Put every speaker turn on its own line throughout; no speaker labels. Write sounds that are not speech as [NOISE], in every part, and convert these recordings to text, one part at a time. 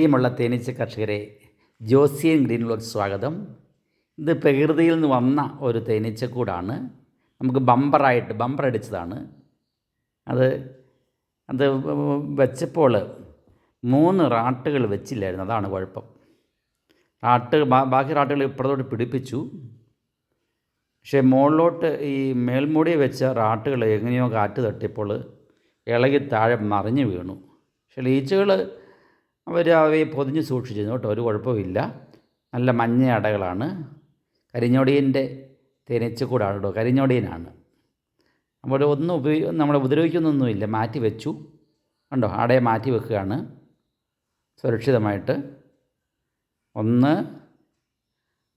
പ്രിയമുള്ള തേനീച്ച കർഷകരെ ജോസിയൻ ഗ്രീനിലോട്ട് സ്വാഗതം. ഇത് പ്രകൃതിയിൽ നിന്ന് വന്ന ഒരു തേനീച്ചക്കൂടാണ് നമുക്ക് ബമ്പറായിട്ട് ബമ്പർ അടിച്ചതാണ്. അത് അത് വെച്ചപ്പോൾ മൂന്ന് റാട്ടുകൾ വെച്ചില്ലായിരുന്നു അതാണ് കുഴപ്പം. റാട്ട് ബാക്കി റാട്ടുകൾ ഇപ്പുറത്തോട്ട് പിടിപ്പിച്ചു. പക്ഷേ മുകളിലോട്ട് ഈ മേൽമൂടി വെച്ച റാട്ടുകൾ എങ്ങനെയോ കാറ്റ് തട്ടിയപ്പോൾ ഇളകി താഴെ മറിഞ്ഞു വീണു. പക്ഷേ ഈച്ചകൾ അവർ അവയെ പൊതിഞ്ഞ് സൂക്ഷിച്ചിരുന്നു കേട്ടോ. ഒരു കുഴപ്പമില്ല നല്ല മഞ്ഞ അടകളാണ്. കരിഞ്ഞൊടിയന്റെ തേനീച്ചക്കൂടാണ് കേട്ടോ. കരിഞ്ഞൊടിയനാണ്. അപ്പോൾ ഒന്നും ഉപയോഗ നമ്മളെ ഉപദ്രവിക്കുന്നൊന്നുമില്ല. മാറ്റി വെച്ചു. കണ്ടോ? അടയെ മാറ്റി വെക്കുകയാണ്. സുരക്ഷിതമായിട്ട്. ഒന്ന്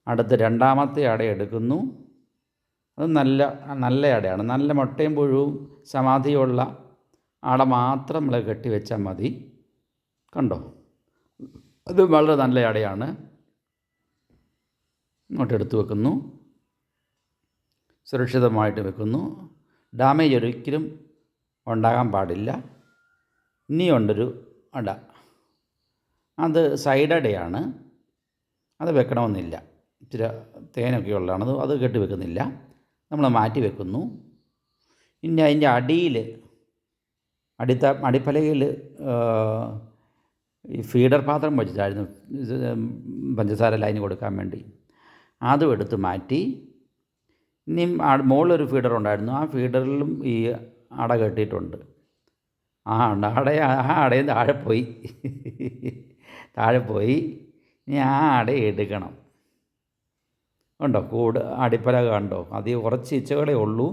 അടുത്ത് രണ്ടാമത്തെ അട എടുക്കുന്നു. അത് നല്ല നല്ല അടയാണ് നല്ല മുട്ടയും പുഴുവും സമാധിയുള്ള അട മാത്രം നമ്മൾ കെട്ടിവെച്ചാൽ മതി. കണ്ടോ? അത് വളരെ നല്ല അടയാണ്. ഇങ്ങോട്ട് എടുത്തു വെക്കുന്നു. സുരക്ഷിതമായിട്ട് വെക്കുന്നു. ഡാമേജ് ഒരിക്കലും ഉണ്ടാകാൻ പാടില്ല. ഇനിയുണ്ടൊരു അട. അത് സൈഡ് അടയാണ്. അത് വെക്കണമെന്നില്ല. ഇച്ചിരി തേനൊക്കെ ഉള്ളതാണത് അത് കെട്ടി വെക്കുന്നില്ല. നമ്മൾ മാറ്റി വെക്കുന്നു. ഇനി അതിന്റെ അടിയിൽ അടിത്ത അടിപ്പലകയിൽ ഈ ഫീഡർ പാത്രം വെച്ചിട്ടായിരുന്നു പഞ്ചസാര ലൈന് കൊടുക്കാൻ വേണ്ടി. അതും എടുത്ത് മാറ്റി. ഇനി മുകളിലൊരു ഫീഡർ ഉണ്ടായിരുന്നു. ആ ഫീഡറിലും ഈ അട കെട്ടിയിട്ടുണ്ട്. ആ അട ആ അടയും താഴെ പോയി. താഴെ പോയി. ഇനി ആ അട എടുക്കണം. ഉണ്ടോ കൂട് അടിപ്പലക കണ്ടോ? അത് കുറച്ച് ഈച്ചകളേ ഉള്ളൂ.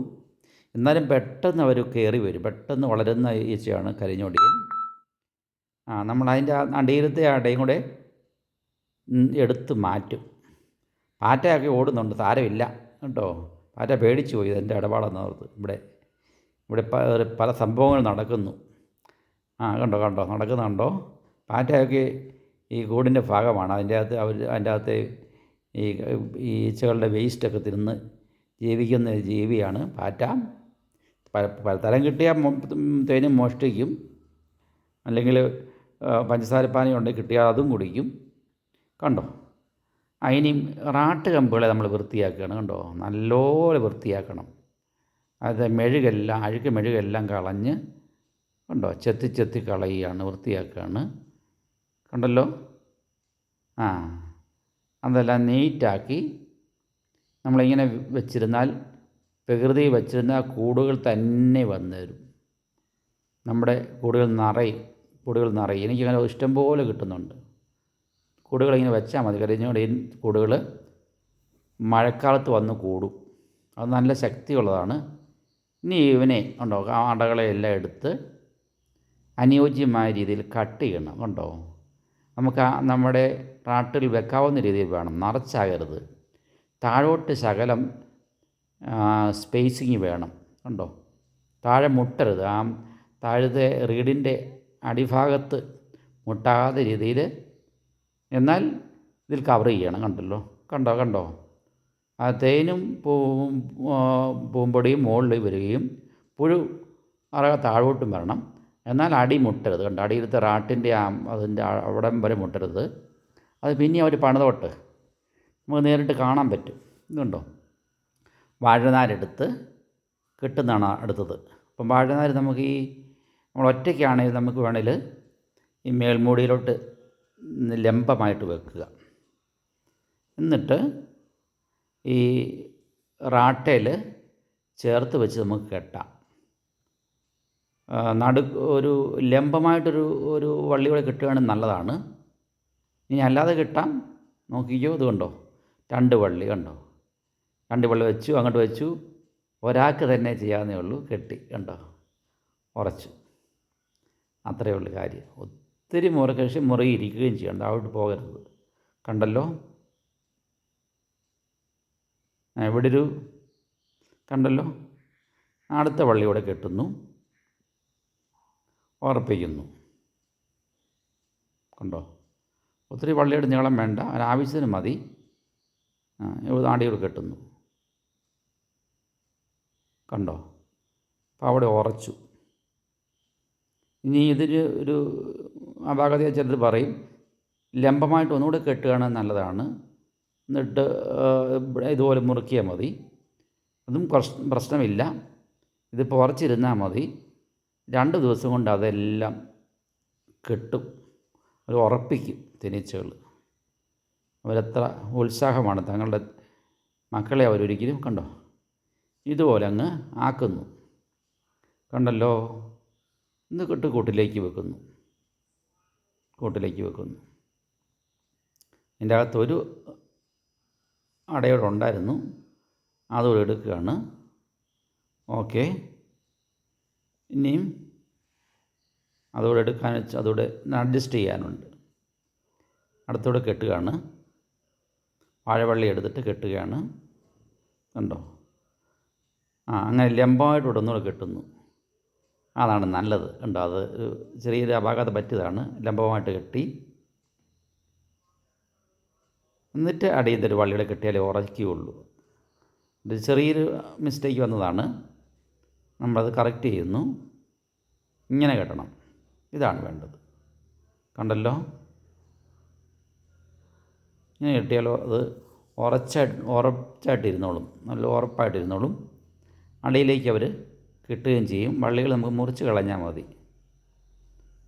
എന്നാലും പെട്ടെന്ന് അവർ കയറി വരും. പെട്ടെന്ന് വളരുന്ന ഈച്ചയാണ് കരിഞ്ഞൊടിയൻ. ആ നമ്മൾ അതിന്റെ അടിയിലത്തെ അടയും കൂടെ എടുത്ത് മാറ്റും. പാറ്റയൊക്കെ ഓടുന്നുണ്ട് താരമില്ല കേട്ടോ. പാറ്റ പേടിച്ചു പോയി ഇതെന്റെ ഇടപാടെന്ന് ഓർത്ത്. ഇവിടെ ഇവിടെ പല സംഭവങ്ങൾ നടക്കുന്നു. ആ കണ്ടോ കണ്ടോ നടക്കുന്നുണ്ടോ? പാറ്റയൊക്കെ ഈ കൂടിന്റെ ഭാഗമാണ്. അതിന്റെ അകത്ത് അവർ അതിന്റെ അകത്ത് ഈ ഈച്ചകളുടെ വേസ്റ്റൊക്കെ തിന്ന് ജീവിക്കുന്ന ജീവിയാണ് പാറ്റ. പല പലതരം കിട്ടിയാൽ തേനും മോഷ്ടിക്കും. അല്ലെങ്കിൽ പഞ്ചസാരപ്പാനി കിട്ടിയാൽ അതും കുടിക്കും. കണ്ടോ? അതിനും റാട്ട് കമ്പുകളെ നമ്മൾ വൃത്തിയാക്കുകയാണ് കണ്ടോ? നല്ലപോലെ വൃത്തിയാക്കണം. അത് മെഴുകെല്ലാം അഴുക്ക് മെഴുകെല്ലാം കളഞ്ഞ് കണ്ടോ? ചെത്തി ചെത്തി കളയുകയാണ് വൃത്തിയാക്കുകയാണ്. കണ്ടല്ലോ? ആ അതെല്ലാം നീറ്റാക്കി നമ്മളിങ്ങനെ വെച്ചിരുന്നാൽ പ്രകൃതി വെച്ചിരുന്ന കൂടുകൾ തന്നെ വന്നു തരും. നമ്മുടെ കൂടുകൾ നിറയും. കൂടുകൾ നിറയും എനിക്കങ്ങനെ ഇഷ്ടംപോലെ കിട്ടുന്നുണ്ട്. കൂടുകൾ ഇങ്ങനെ വെച്ചാൽ മതി. കരിഞ്ഞോടെ കൂടുകൾ മഴക്കാലത്ത് വന്ന് കൂടും. അത് നല്ല ശക്തിയുള്ളതാണ്. ഇനി ഇവനെ ഉണ്ടോ ആ അടകളെ എല്ലാം എടുത്ത് അനുയോജ്യമായ രീതിയിൽ കട്ട് ചെയ്യണം. കണ്ടോ? നമുക്ക് നമ്മുടെ റാട്ടിൽ വെക്കാവുന്ന രീതിയിൽ വേണം. നിറച്ചാകരുത്. താഴോട്ട് ശകലം സ്പേസിങ് വേണം. കണ്ടോ? താഴെ മുട്ടരുത്. ആ താഴത്തെ റീഡിന്റെ അടിഭാഗത്ത് മുട്ടാത്ത രീതിയിൽ എന്നാൽ ഇതിൽ കവർ ചെയ്യണം കണ്ടല്ലോ? കണ്ടോ കണ്ടോ? ആ തേനും പൂവും പൂമ്പൊടിയും മുകളിൽ വരികയും പുഴു അറ താഴോട്ടും വരണം. എന്നാൽ അടി മുട്ടരുത് കണ്ടോ? അടിയിലത്തെ റാട്ടിന്റെ ആ അതിന്റെ അവിടം വരെ മുട്ടരുത്. അത് പിന്നെ അവർ പണിതോട്ട് നമുക്ക് നേരിട്ട് കാണാൻ പറ്റും. ഇതുണ്ടോ വാഴനാരെടുത്ത് കിട്ടുന്നതാണ് അടുത്തത്. അപ്പം വാഴനാർ നമുക്ക് ഈ നമ്മൾ ഒറ്റയ്ക്കാണെങ്കിൽ നമുക്ക് വേണമെങ്കിൽ ഈ മേൽമൂടിയിലോട്ട് ലംബമായിട്ട് വെക്കുക. എന്നിട്ട് ഈ റാട്ടയിൽ ചേർത്ത് വെച്ച് നമുക്ക് കെട്ടാം. നടു ഒരു ലംബമായിട്ടൊരു ഒരു വള്ളി കൂടെ കിട്ടുകയാണെങ്കിൽ നല്ലതാണ്. ഇനി അല്ലാതെ കിട്ടാം. നോക്കിക്കോ ഇത് കണ്ടോ? രണ്ട് വള്ളി കണ്ടോ? രണ്ട് വള്ളി വെച്ചു അങ്ങോട്ട് വെച്ചു. ഒരാൾക്ക് തന്നെ ചെയ്യാവുന്നേ ഉള്ളൂ കെട്ടി കണ്ടോ? ഉറച്ചു. അത്രയേ ഉള്ളൂ കാര്യം. ഒത്തിരി മുറ കഴിച്ച് മുറുകിയിരിക്കുകയും ചെയ്യണം താഴോട്ട് പോകരുത്. കണ്ടല്ലോ? എവിടെ ഒരു കണ്ടല്ലോ? അടുത്ത വള്ളി ഇവിടെ കെട്ടുന്നു. ഉറപ്പിക്കുന്നു. കണ്ടോ? ഒത്തിരി വള്ളിയുടെ നീളം വേണ്ട. ഒരാവശ്യത്തിന് മതി. നാടികൾ കെട്ടുന്നു. കണ്ടോ? അപ്പോൾ അവിടെ ഉറച്ചു. ഇനി ഇതിൽ ഒരു അപാകതയെ ചിലർ പറയും ലംബമായിട്ട് ഒന്നുകൂടെ കെട്ടുകയാണ് നല്ലതാണ്. എന്നിട്ട് ഇതുപോലെ മുറുക്കിയാൽ മതി. അതും പ്രശ് പ്രശ്നമില്ല. ഇത് പുറച്ചിരുന്നാൽ മതി. രണ്ട് ദിവസം കൊണ്ട് അതെല്ലാം കെട്ടും. അത് ഉറപ്പിക്കും തേനീച്ചകൾ. അവരത്ര ഉത്സാഹമാണ് തങ്ങളുടെ മക്കളെ അവരൊരിക്കലും കണ്ടോ? ഇതുപോലെ അങ്ങ് ആക്കുന്നു. കണ്ടല്ലോ? ഇന്ന് കെട്ട് കൂട്ടിലേക്ക് വെക്കുന്നു. കൂട്ടിലേക്ക് വെക്കുന്നു. ഇതിന്റെ അകത്തൊരു അടയോടെ ഉണ്ടായിരുന്നു. അതുകൂടെ എടുക്കുകയാണ്. ഓക്കെ. ഇനിയും അതുകൂടെ എടുക്കാൻ വെച്ച് അതുകൂടെ അഡ്ജസ്റ്റ് ചെയ്യാനുണ്ട്. അടുത്തൂടെ കെട്ടുകയാണ്. വാഴവള്ളി എടുത്തിട്ട് കെട്ടുകയാണ്. കണ്ടോ? ആ അങ്ങനെ ലംബമായിട്ട് ഒന്നുകൂടെ കെട്ടുന്നു. അതാണ് നല്ലത്. കണ്ടോ? അത് ചെറിയൊരു അപാകത പറ്റിയതാണ്. ലംബമായിട്ട് കെട്ടി. എന്നിട്ട് അടിയന്തര വള്ളിയുടെ കെട്ടിയാലേ ഉറയ്ക്കുകയുള്ളൂ. ഇത് ചെറിയൊരു മിസ്റ്റേക്ക് വന്നതാണ്. നമ്മളത് കറക്റ്റ് ചെയ്യുന്നു. ഇങ്ങനെ കെട്ടണം. ഇതാണ് വേണ്ടത്. കണ്ടല്ലോ? ഇങ്ങനെ കെട്ടിയാലോ അത് ഉറച്ചായിട്ട് ഉറച്ചായിട്ടിരുന്നോളും. നല്ല ഉറപ്പായിട്ടിരുന്നോളും. അടിയിലേക്ക് അവർ കിട്ടുകയും ചെയ്യും. വള്ളികൾ നമുക്ക് മുറിച്ച് കളഞ്ഞാൽ മതി.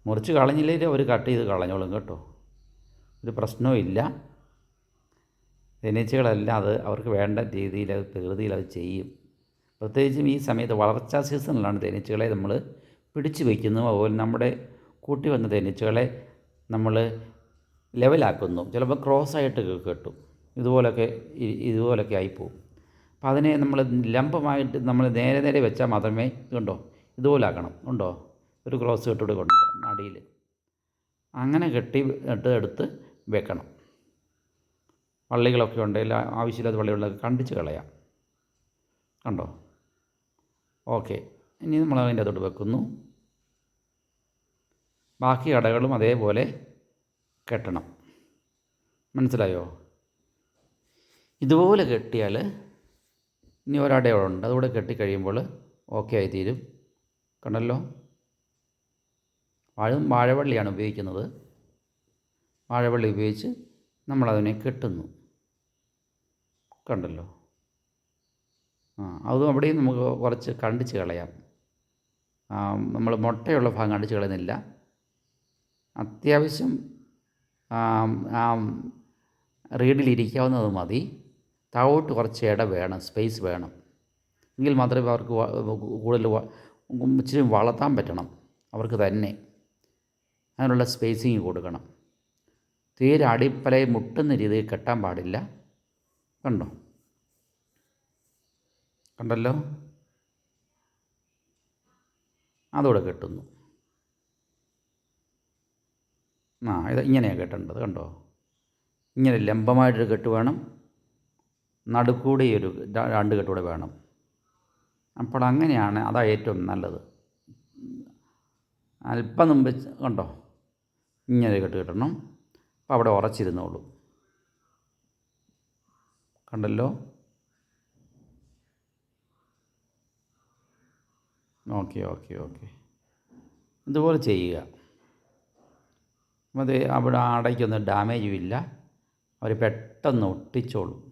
മുറിച്ച് കളഞ്ഞില്ലെങ്കിൽ അവർ കട്ട് ചെയ്ത് കളഞ്ഞോളും കേട്ടോ. ഒരു പ്രശ്നവും ഇല്ല. തേനീച്ചകളെല്ലാം അത് അവർക്ക് വേണ്ട രീതിയിൽ അത് പ്രകൃതിയിൽ അത് ചെയ്യും. പ്രത്യേകിച്ചും ഈ സമയത്ത് വളർച്ചാ സീസണിലാണ് തേനീച്ചകളെ നമ്മൾ പിടിച്ചു വയ്ക്കുന്നു അതുപോലെ നമ്മുടെ കൂട്ടി വന്ന തേനീച്ചകളെ നമ്മൾ ലെവലാക്കുന്നു. ചിലപ്പോൾ ക്രോസ് ആയിട്ട് കെട്ടും. ഇതുപോലൊക്കെ ഇതുപോലൊക്കെ ആയിപ്പോവും. അപ്പം അതിനെ നമ്മൾ ലംബമായിട്ട് നമ്മൾ നേരെ നേരെ വെച്ചാൽ മാത്രമേ ഇതുണ്ടോ കണ്ടോ? ഇതുപോലെ ആക്കണം ഉണ്ടോ ഒരു ക്രോസ് കെട്ടൂടെ കൊണ്ട്? അടിയിൽ അങ്ങനെ കെട്ടി ഇട്ട് എടുത്ത് വെക്കണം. വള്ളികളൊക്കെ ഉണ്ടെങ്കിൽ ആവശ്യമില്ലാത്ത വള്ളികളൊക്കെ കണ്ടിച്ച് കളയാം. കണ്ടോ? ഓക്കെ. ഇനി നമ്മൾ അതിന്റെ അതോട്ട് വെക്കുന്നു. ബാക്കി കടകളും അതേപോലെ കെട്ടണം. മനസ്സിലായോ? ഇതുപോലെ കെട്ടിയാൽ ഇനി ഒരടയുണ്ട് അതുകൂടെ കെട്ടിക്കഴിയുമ്പോൾ ഓക്കെ ആയി കണ്ടല്ലോ? വാഴ വാഴവള്ളിയാണ് ഉപയോഗിക്കുന്നത്. വാഴവള്ളി ഉപയോഗിച്ച് നമ്മളതിനെ കെട്ടുന്നു. കണ്ടല്ലോ? ആ അതും അവിടെയും നമുക്ക് കുറച്ച് കണ്ടിച്ച് കളയാം. നമ്മൾ മുട്ടയുള്ള ഭാഗം കണ്ടിച്ച് കളയുന്നില്ല. അത്യാവശ്യം റീഡിലിരിക്കാവുന്നത് മതി. താഴോട്ട് കുറച്ച് ഇട വേണം സ്പേസ് വേണം. എങ്കിൽ മാത്രമേ അവർക്ക് കൂടുതൽ ഇച്ചിരി വളർത്താൻ പറ്റണം അവർക്ക് തന്നെ. അതിനുള്ള സ്പേസിങ് കൊടുക്കണം. തീരെ അടിപ്പലയെ മുട്ടുന്ന രീതിയിൽ കെട്ടാൻ പാടില്ല. കണ്ടോ? കണ്ടല്ലോ? അതോടെ കെട്ടുന്നു. ആ ഇത് ഇങ്ങനെയാണ് കെട്ടേണ്ടത്. കണ്ടോ? ഇങ്ങനെ ലംബമായിട്ടൊരു കെട്ട് വേണം. നടുക്കൂടി ഒരു രണ്ട് കെട്ടുകൂടെ വേണം. അപ്പോൾ അങ്ങനെയാണ് അതാണ് ഏറ്റവും നല്ലത്. അല്പം മുമ്പ് കണ്ടോ? ഇങ്ങനെ കെട്ട് കെട്ടണം. അപ്പോൾ അവിടെ ഉറച്ചിരുന്നോളൂ. കണ്ടല്ലോ? Okay okay okay. ഇതുപോലെ ചെയ്യുക. അത് അവിടെ അടയ്ക്കൊന്നും ഡാമേജും ഇല്ല. അവർ പെട്ടെന്ന് ഒട്ടിച്ചോളും.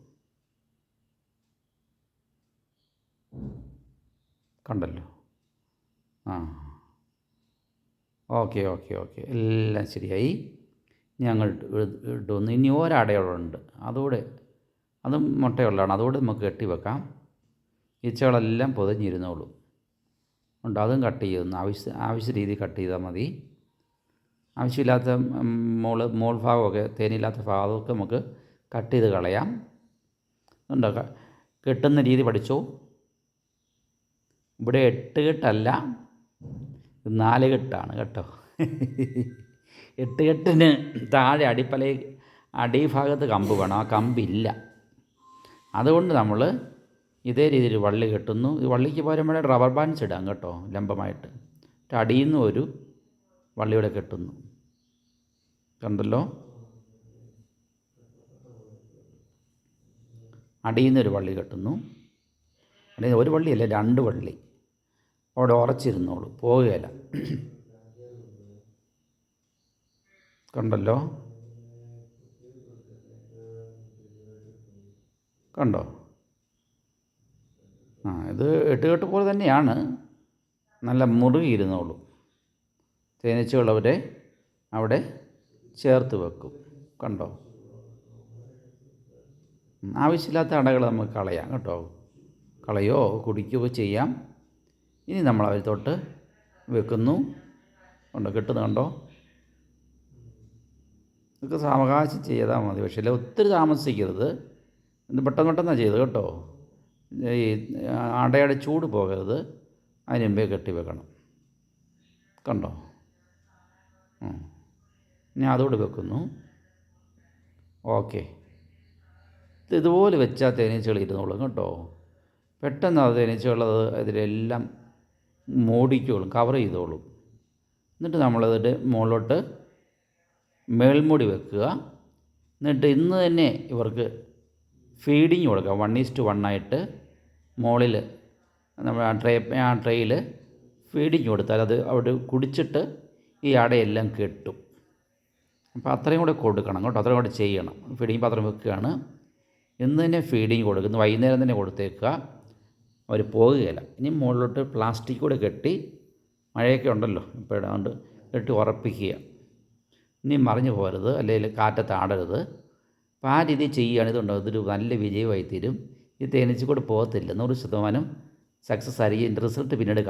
കണ്ടല്ലോ. ആ. Okay okay okay. എല്ലാം ശരിയായി. ഞങ്ങൾ ഇടുന്നു. ഇനി ഒരടയോടുണ്ട് അതുകൂടെ അതും മുട്ടയുള്ളതാണ്. അതുകൂടെ നമുക്ക് കെട്ടി വെക്കാം. ഈച്ചകളെല്ലാം പൊതിഞ്ഞിരുന്നോളൂ. ഉണ്ട് അതും കട്ട് ചെയ്യുന്നു. ആവശ്യ ആവശ്യ രീതിയിൽ കട്ട് ചെയ്താൽ മതി. ആവശ്യമില്ലാത്ത മോൾ മോൾ ഭാഗമൊക്കെ തേനില്ലാത്ത ഭാഗമൊക്കെ നമുക്ക് കട്ട് ചെയ്ത് കളയാം. ഉണ്ടോ? കെട്ടുന്ന രീതി പഠിച്ചോ? ഇവിടെ എട്ട് കെട്ടല്ല നാല് കെട്ടാണ് കേട്ടോ. [LAUGHS] എട്ട് കെട്ടിന് താഴെ അടിപ്പല അടിഭാഗത്ത് കമ്പ് വേണം. ആ കമ്പില്ല. അതുകൊണ്ട് നമ്മൾ ഇതേ രീതിയിൽ വള്ളി കെട്ടുന്നു. ഈ വള്ളിക്ക് പോരുമ്പോഴേ റബ്ബർ ബാൻഡ്സ് ഇടാം കേട്ടോ ലംബമായിട്ട്. അടിയിൽ നിന്ന് ഒരു വള്ളിയുടെ കെട്ടുന്നു. കണ്ടല്ലോ? അടിയിൽ നിന്ന് ഒരു വള്ളി കെട്ടുന്നു. അല്ലെങ്കിൽ ഒരു വള്ളിയല്ല രണ്ട് വള്ളി. അവിടെ ഉറച്ചിരുന്നോളൂ. പോവുകയില്ല. കണ്ടല്ലോ? കണ്ടോ? ആ ഇത് എട്ടുകെട്ട് പോലെ തന്നെയാണ്. നല്ല മുറുകിയിരുന്നോളൂ. തേനീച്ചകളവരെ അവിടെ ചേർത്ത് വെക്കും. കണ്ടോ? ആവശ്യമില്ലാത്ത അടകൾ നമുക്ക് കളയാം കേട്ടോ. കളയോ കുടിക്കുകയോ ചെയ്യാം. ഇനി നമ്മൾ അവർ തൊട്ട് വെക്കുന്നു. ഉണ്ടോ? കിട്ടുന്നു കണ്ടോ? ഇതൊക്കെ സാവകാശം ചെയ്താൽ മതി. പക്ഷേ അല്ല? ഒത്തിരി താമസിക്കരുത്. ഇത് പെട്ടെന്ന് പെട്ടെന്നാണ് ചെയ്തത് കേട്ടോ. ഈ അടയുടെ ചൂട് പോകരുത്. അതിന് മുമ്പേ കെട്ടി വെക്കണം. കണ്ടോ? ഞാൻ അതോട് വെക്കുന്നു. ഓക്കെ. ഇത് ഇതുപോലെ വെച്ചാൽ തേനീച്ചകൾ ഇരുന്നോളും കേട്ടോ. പെട്ടെന്ന് അത് തേനീച്ചകളത് അതിലെല്ലാം മൂടിക്കോളും കവർ ചെയ്തോളും. എന്നിട്ട് നമ്മളതിന്റെ മുകളിലോട്ട് മേൽമൂടി വെക്കുക. എന്നിട്ട് ഇന്ന് തന്നെ ഇവർക്ക് ഫീഡിങ് കൊടുക്കുക വൺ ഈസ്റ്റ് വൺ ആയിട്ട് മുകളിൽ നമ്മൾ ആ ട്രേ ആ ട്രേയിൽ ഫീഡിങ് കൊടുത്താൽ അത് അവിടെ കുടിച്ചിട്ട് ഈ അടയെല്ലാം കെട്ടും. അപ്പോൾ അത്രയും കൂടെ കൊടുക്കണം കേട്ടോ. അത്രയും കൂടെ ചെയ്യണം. ഫീഡിങ് പാത്രം വെക്കുകയാണ്. ഇന്ന് തന്നെ ഫീഡിങ് കൊടുക്കുന്നു. വൈകുന്നേരം തന്നെ കൊടുത്തേക്കുക. അവർ പോകുകയില്ല. ഇനി മുകളിലോട്ട് പ്ലാസ്റ്റിക് കൂടെ കെട്ടി മഴയൊക്കെ ഉണ്ടല്ലോ. ഇപ്പോൾ ഇടാണ്ട് കെട്ടി ഉറപ്പിക്കുക. ഇനി മറിഞ്ഞു പോരുത് അല്ലെങ്കിൽ കാറ്റത്ത് ആടരുത് അപ്പോൾ ആ രീതി ചെയ്യുകയാണ് ഇതുണ്ടോ? ഇതൊരു നല്ല വിജയമായി തീരും ഇത് തേനീച്ച കൂടെ പോകത്തില്ല. നൂറ് ശതമാനം സക്സസ് ആയിരിക്കും. ഇതിന്റെ റിസൾട്ട് പിന്നീട്